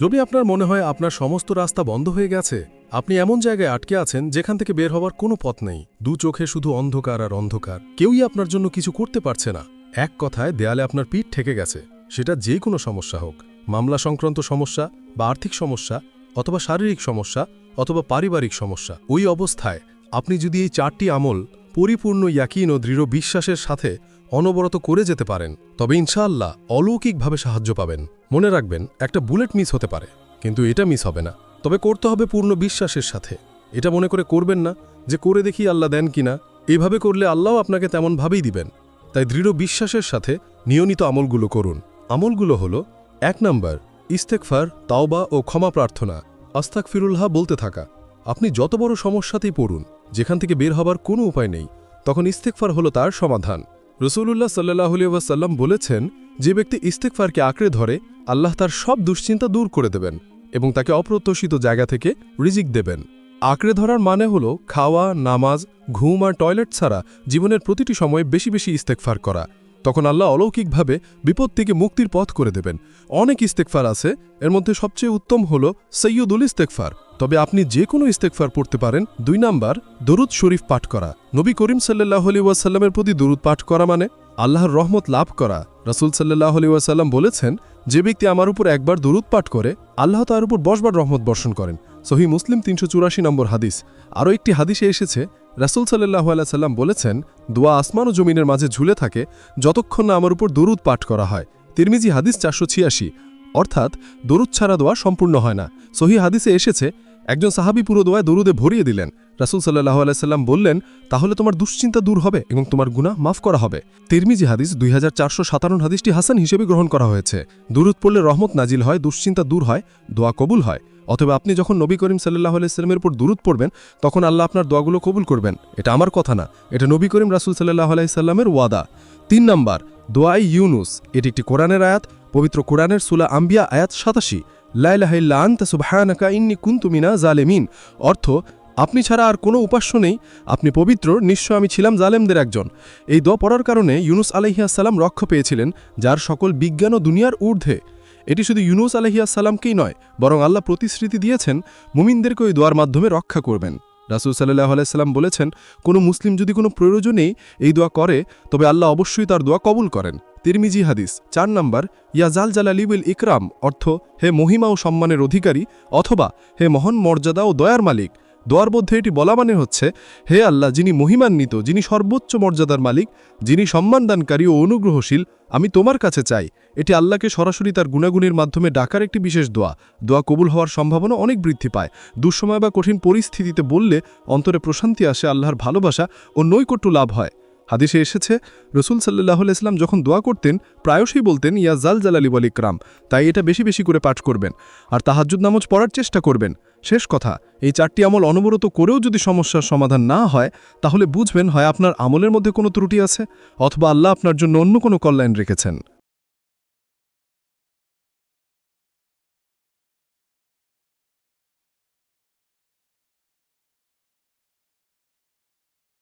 যদি আপনার মনে হয় আপনার সমস্ত রাস্তা বন্ধ হয়ে গেছে, আপনি এমন জায়গায় আটকে আছেন যেখান থেকে বের হওয়ার কোনো পথ নেই। দু চোখে শুধু অন্ধকার আর অন্ধকার। কেউই আপনার জন্য কিছু করতে পারছে না। এক কথায়, দেয়ালে আপনার পিঠ ঠেকে গেছে। সেটা যে কোনো সমস্যা হোক। মামলা সংক্রান্ত সমস্যা বা আর্থিক সমস্যা অথবা শারীরিক সমস্যা অথবা পারিবারিক সমস্যা। ওই অবস্থায় আপনি যদি এই চারটি আমল পরিপূর্ণ ইয়াকিন ও দৃঢ় বিশ্বাসের সাথে অনবরত করে যেতে পারেন। তবে ইনশাআল্লাহ অলৌকিকভাবে সাহায্য পাবেন। মনে রাখবেন, একটা বুলেট মিস হতে পারে, কিন্তু এটা মিস হবে না। তবে করতে হবে পূর্ণ বিশ্বাসের সাথে। এটা মনে করে করবেন না যে করে দেখি আল্লাহ দেন কিনা। এভাবে করলে আল্লাহ আপনাকে তেমনভাবেই দিবেন। তাই দৃঢ় বিশ্বাসের সাথে নিয়মিত আমলগুলো করুন। আমলগুলো হলো, এক নম্বর ইস্তেকফার তাওবা ও ক্ষমা প্রার্থনা। আস্তাক ফিরুল্লাহ বলতে থাকা। আপনি যত বড় সমস্যাতেই পড়ুন, যেখান থেকে বের হবার কোনো উপায় নেই, তখন ইস্তেকফার হলো তার সমাধান। রসুল্লাহ সাল্লাহ সাল্লাম বলেছেন, যে ব্যক্তি ইস্তেকফারকে আঁকড়ে ধরে, আল্লাহ তার সব দুশ্চিন্তা দূর করে দেবেন এবং তাকে অপ্রত্যাশিত জায়গা থেকে রিজিক দেবেন। আঁকড়ে ধরার মানে হলো খাওয়া, নামাজ, ঘুম আর টয়লেট ছাড়া জীবনের প্রতিটি সময়ে বেশি বেশি ইস্তেকফার করা। তখন আল্লাহ অলৌকিকভাবে বিপদ থেকে মুক্তির পথ করে দেবেন। অনেক ইস্তেকফার আছে, এর মধ্যে সবচেয়ে উত্তম হল সৈয়দুল ইস্তেকফার তবে আপনি যে কোনো ইস্তেকফার পড়তে পারেন। দুই নাম্বার, দরুদ শরীফ পাঠ করা। নবী করিম সাল্লাহ আলী ওয়াসাল্লামের প্রতি দরুদ পাঠ করা মানে আল্লাহর রহমত লাভ করা। রাসুল সাল্লাহ আলী ওয়াসাল্লাম বলেছেন, যে ব্যক্তি আমার উপর একবার দরুদ পাঠ করে, আল্লাহ তার উপর বসবার রহমত বর্ষণ করেন। সহি মুসলিম তিনশো চুরাশি নম্বর হাদিস। আরও একটি হাদিসে এসেছে, রাসুল সাল্লাহ সাল্লাম বলেছেন, দোয়া আসমান ও জমিনের মাঝে ঝুলে থাকে, যতক্ষণ না আমার উপর দরুদ পাঠ করা হয়। তিরমিজি হাদিস চারশো ছিয়াশি। অর্থাৎ দরুদ ছাড়া দোয়া সম্পূর্ণ হয় না। সহি হাদিসে এসেছে, একজন সাহাবি পুরো দোয়ায় দরুদে ভরিয়ে দিলেন। রাসুল সাল্লাহ আলাইসাল্লাম বললেন, তাহলে তোমার দুশ্চিন্তা দূর হবে এবং তোমার গুণা মাফ করা হবে। তিরমিজি হাদিস দুই হাজার চারশো সাতান্ন হাদিসটি হাসান হিসেবে গ্রহণ করা হয়েছে। দুরুদ পড়লে রহমত নাজিল হয়, দুশ্চিন্তা দূর হয়, দোয়া কবুল হয়। অথবা আপনি যখন নবী করিম সাল্লাহ আলাইস্লামের উপর দূরত পড়বেন, তখন আল্লাহ আপনার দোয়াগুলো কবুল করবেন। এটা আমার কথা না, এটা নবী করিম রাসুল সাল্লাহ আলাইসাল্লামের ওয়াদা। তিন নম্বর, দোয়াই ইউনুস, এটি একটি কোরআনের আয়াত পবিত্র কোরআনের সুলা আম্বিয়া, আয়াত সাতাশি। সুবহানাকা, ইন্নি কুন্তুমিনা জালেমিন। অর্থ, আপনি ছাড়া আর কোনো উপাস্য নেই। আপনি পবিত্র, নিশ্চয় আমি ছিলাম জালেমদের একজন। এই দোয়া পড়ার কারণে ইউনুস আলহিয়াসাল্লাম রক্ষ পেয়েছিলেন, যার সকল বিজ্ঞান ও দুনিয়ার ঊর্ধ্বে। এটি শুধু ইউনুস আলহিয়াসাল্লামকেই নয়, বরং আল্লাহ প্রতিশ্রুতি দিয়েছেন, মুমিনদেরকে ওই দোয়ার মাধ্যমে রক্ষা করবেন। রাসুল সাল্লাহ আলাইসাল্লাম বলেছেন, কোনো মুসলিম যদি কোনো প্রয়োজনেই এই দোয়া করে, তবে আল্লাহ অবশ্যই তার দোয়া কবুল করেন। তিরমিজি হাদিস, চার নম্বর ইয়াজাল জালালিউল ইকরাম, অর্থ, হে মহিমা ও সম্মানের অধিকারী, অথবা হে মহান মর্যাদা ও দয়ার মালিক। দোয়ার মধ্যে এটি বলা মানে হচ্ছে, হে আল্লাহ যিনি মহিমান্বিত, যিনি সর্বোচ্চ মর্যাদার মালিক, যিনি সম্মানদানকারী ও অনুগ্রহশীল, আমি তোমার কাছে চাই। এটি আল্লাহকে সরাসরি তার গুণাগুণের মাধ্যমে ডাকার একটি বিশেষ দোয়া। দোয়া কবুল হওয়ার সম্ভাবনা অনেক বৃদ্ধি পায়। দুঃসময় বা কঠিন পরিস্থিতিতে বললে অন্তরে প্রশান্তি আসে, আল্লাহর ভালোবাসা ও নৈকট্য লাভ হয়। হাদিসে এসেছে, রসুল সাল্লাহ ইসলাম যখন দোয়া করতেন, প্রায়শই বলতেন, ইয়া জাল জালালি বল ইকরাম তাই এটা বেশি বেশি করে পাঠ করবেন। আর তাহাজুদ নামজ পড়ার চেষ্টা করবেন। শেষ কথা, এই চারটি আমল অনবরত করেও যদি সমস্যার সমাধান না হয়, তাহলে বুঝবেন হয় আপনার আমলের মধ্যে কোনো ত্রুটি আছে, অথবা আল্লাহ আপনার জন্য অন্য কোনো কল্যাণ রেখেছেন।